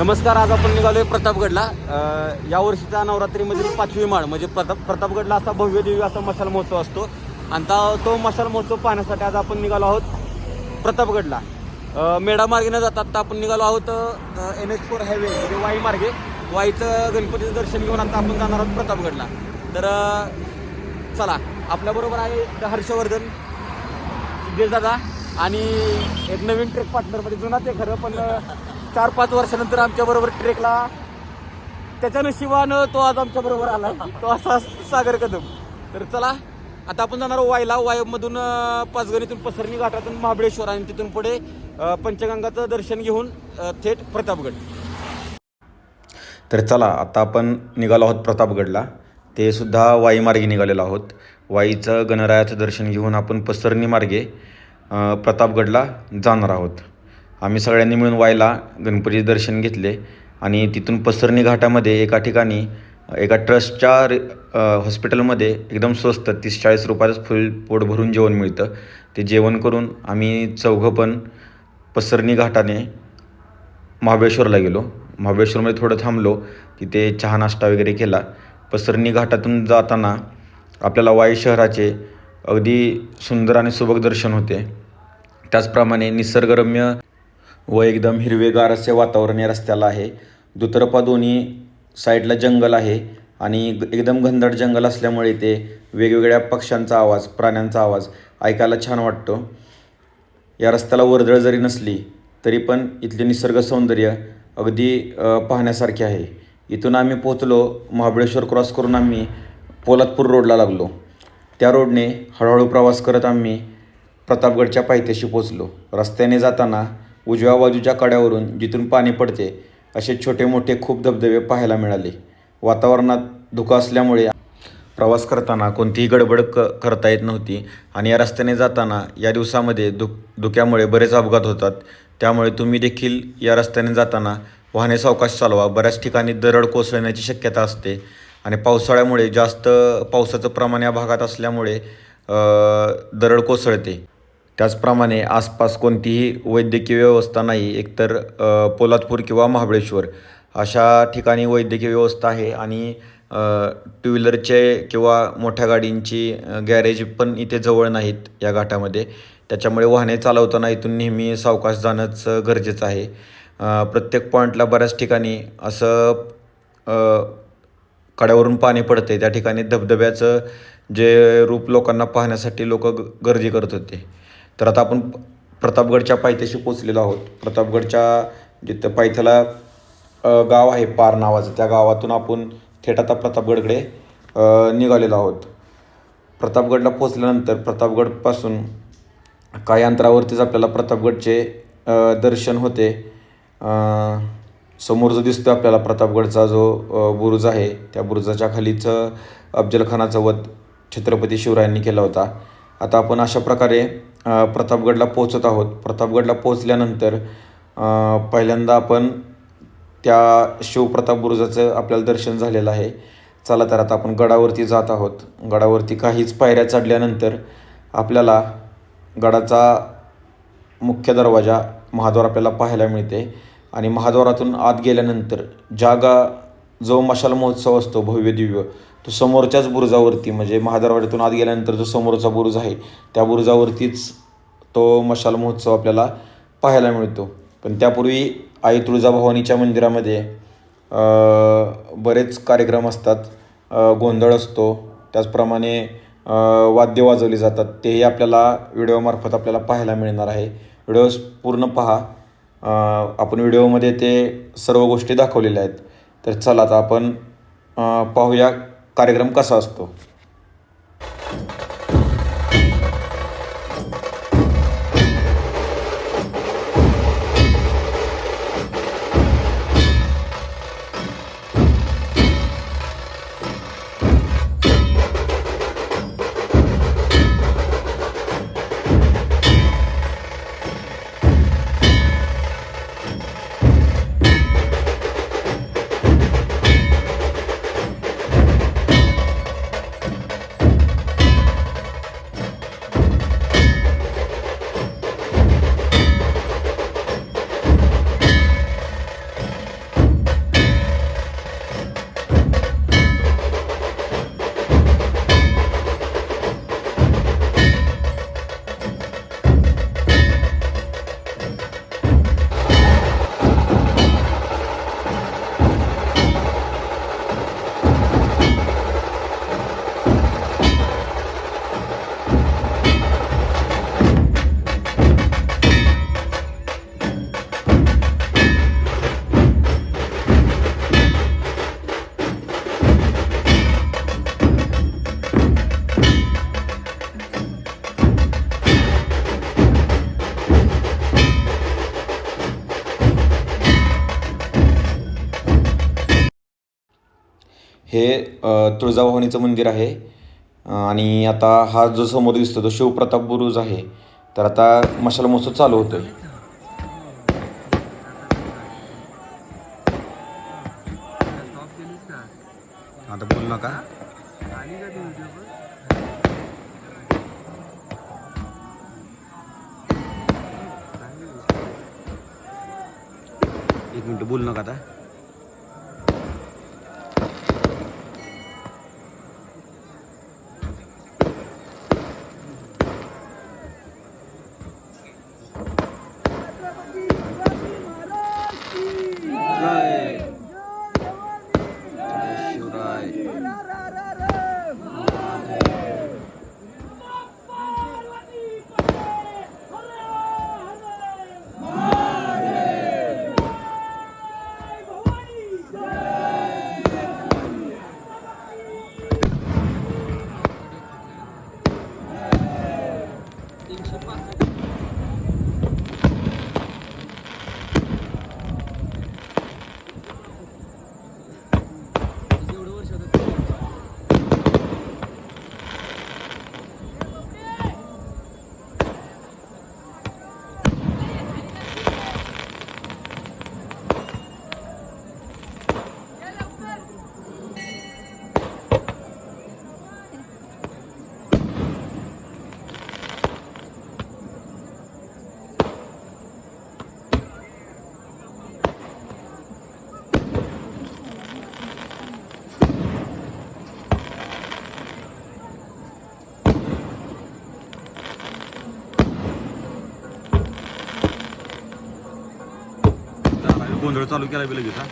नमस्कार आज आपण निघालोय प्रतापगडला. या वर्षीचा नवरात्रीमधील पाचवी माळ म्हणजे प्रताप प्रतापगडला असा भव्य देवी असा मशाल महोत्सव असतो. आणि तो मशाल महोत्सव पाहण्यासाठी आज आपण निघालो आहोत प्रतापगडला. मेढा मार्गे न जाता आता आपण निघालो आहोत एन एच फोर हायवे म्हणजे वाई मार्गे. वाईचं गणपतीचं दर्शन घेऊन आता आपण जाणार आहोत प्रतापगडला. तर चला आपल्याबरोबर आहे हर्षवर्धन दादा आणि एक नवीन ट्रेक पार्टनर म्हणजे जुनाच आहे खरं पण चार पाच वर्षानंतर आमच्या बरोबर ट्रेकला. त्याच्या नशिबानं तो आज आमच्या बरोबर आला तो असा सागर कदम. तर चला आता आपण जाणार वायला. वायमधून पाचगणीतून पसरणी घाटातून महाबळेश्वर आणि तिथून पुढे पंचगंगाचं दर्शन घेऊन थेट प्रतापगड. तर चला आता आपण निघालो आहोत प्रतापगडला. ते सुद्धा वाई मार्गे निघालेलो आहोत. वाईचं गणरायाचं दर्शन घेऊन आपण पसरणी मार्गे प्रतापगडला जाणार आहोत. आम्ही सगळ्यांनी मिळून वायला गणपतीचे दर्शन घेतले आणि तिथून पसरणी घाटामध्ये एका ठिकाणी एका ट्रस्टच्या रे- हॉस्पिटलमध्ये एकदम स्वस्त तीस चाळीस रुपयाचं फुल पोट भरून जेवण मिळतं. ते जेवण करून आम्ही चौघं पण पसरणी घाटाने महाबळेश्वरला गेलो. महाबळेश्वरमध्ये थोडं थांबलो तिथे चहा नाश्ता वगैरे केला. पसरणी घाटातून जाताना आपल्याला वाई शहराचे अगदी सुंदर आणि सुबक दर्शन होते. त्याचप्रमाणे निसर्गरम्य व एकदम हिरवेगार असे वातावरण या रस्त्याला आहे. दुतर्फा दोन्ही साईडला जंगल आहे आणि एकदम घनदाट जंगल असल्यामुळे ते वेगवेगळ्या पक्ष्यांचा आवाज प्राण्यांचा आवाज ऐकायला छान वाटतो. या रस्त्याला वर्दळ जरी नसली तरी पण इथले निसर्ग सौंदर्य अगदी पाहण्यासारखे आहे. इथून आम्ही पोचलो महाबळेश्वर क्रॉस करून आम्ही पोलादपूर रोडला लागलो. त्या रोडने हळूहळू प्रवास करत आम्ही प्रतापगडच्या पायथ्याशी पोचलो रस्त्याने जाताना उजव्या बाजूच्या कड्यावरून जिथून पाणी पडते असे छोटे मोठे खूप धबधबे पाहायला मिळाले. वातावरणात धुकं असल्यामुळे प्रवास करताना कोणतीही गडबड क करता येत नव्हती आणि या रस्त्याने जाताना या दिवसामध्ये धुक धुक्यामुळे बरेच अपघात होतात. त्यामुळे तुम्ही देखील या रस्त्याने जाताना वाहने सावकाश चालवा. बऱ्याच ठिकाणी दरड कोसळण्याची शक्यता असते आणि पावसाळ्यामुळे जास्त पावसाचं प्रमाण या भागात असल्यामुळे दरड कोसळते. त्याचप्रमाणे आसपास कोणतीही वैद्यकीय व्यवस्था नाही एकतर पोलादपूर किंवा महाबळेश्वर. अशा ठिकाणी वैद्यकीय व्यवस्था आहे आणि टू व्हीलरचे किंवा मोठ्या गाडींची गॅरेज पण इथे जवळ नाहीत या घाटामध्ये. त्याच्यामुळे वाहने चालवताना इथून नेहमी सावकाश जाणंच गरजेचं आहे. प्रत्येक पॉईंटला बऱ्याच ठिकाणी असं कड्यावरून पाणी पडते त्या ठिकाणी धबधब्याचं जे रूप लोकांना पाहण्यासाठी लोक गर्दी करत होते. तर आता आपण प्रतापगडच्या पायथ्याशी पोचलेलो आहोत. प्रतापगडच्या जिथं पायथ्याला गाव आहे पार नावाचं त्या गावातून आपण थेट आता प्रतापगडकडे निघालेलो आहोत. प्रतापगडला पोचल्यानंतर प्रतापगडपासून काही अंतरावरतीच आपल्याला प्रतापगडचे दर्शन होते. समोर जो दिसतो आपल्याला प्रतापगडचा जो बुरुज आहे त्या बुरुजाच्या खालीचं अफजलखानाचा वध छत्रपती शिवरायांनी केला होता. आता आपण अशा प्रकारे प्रतापगडला पोचत आहोत. प्रतापगडला पोचल्यानंतर पहिल्यांदा आपण त्या शिवप्रताप बुरुजाचं आपल्याला दर्शन झालेलं आहे. चला तर आता आपण गडावरती जात आहोत. गडावरती काहीच पायऱ्या चढल्यानंतर आपल्याला गडाचा मुख्य दरवाजा महाद्वार आपल्याला पाहायला मिळते. आणि महाद्वारातून आत गेल्यानंतर ज्या गा जो मशाल महोत्सव असतो भव्य दिव्य तो समोरच्याच बुरुजावरती म्हणजे महादरवाजातून आत गेल्यानंतर जो समोरचा बुरुज आहे त्या बुरुजावरतीच तो मशाल महोत्सव आपल्याला पाहायला मिळतो. पण त्यापूर्वी आई तुळजाभवानीच्या मंदिरामध्ये बरेच कार्यक्रम असतात. गोंधळ असतो. त्याचप्रमाणे वाद्य वाजवली जातात. तेही आपल्याला व्हिडिओमार्फत आपल्याला पाहायला मिळणार आहे. व्हिडिओ पूर्ण पहा. आपण व्हिडिओमध्ये ते सर्व गोष्टी दाखवलेल्या आहेत. तर चला आता आपण पाहूया कार्यक्रम कसा असतो? हे तुळजाभवानीचं मंदिर आहे. आणि आता हा जो समोर दिसतो तो शिवप्रताप बुरुज आहे. तर आता मशाल महोत्सव चालू होतोय. आहे आता बोल नका का? एक मिनिट बोल नका आता? गोंधळ चालू केला बी लगेच हा.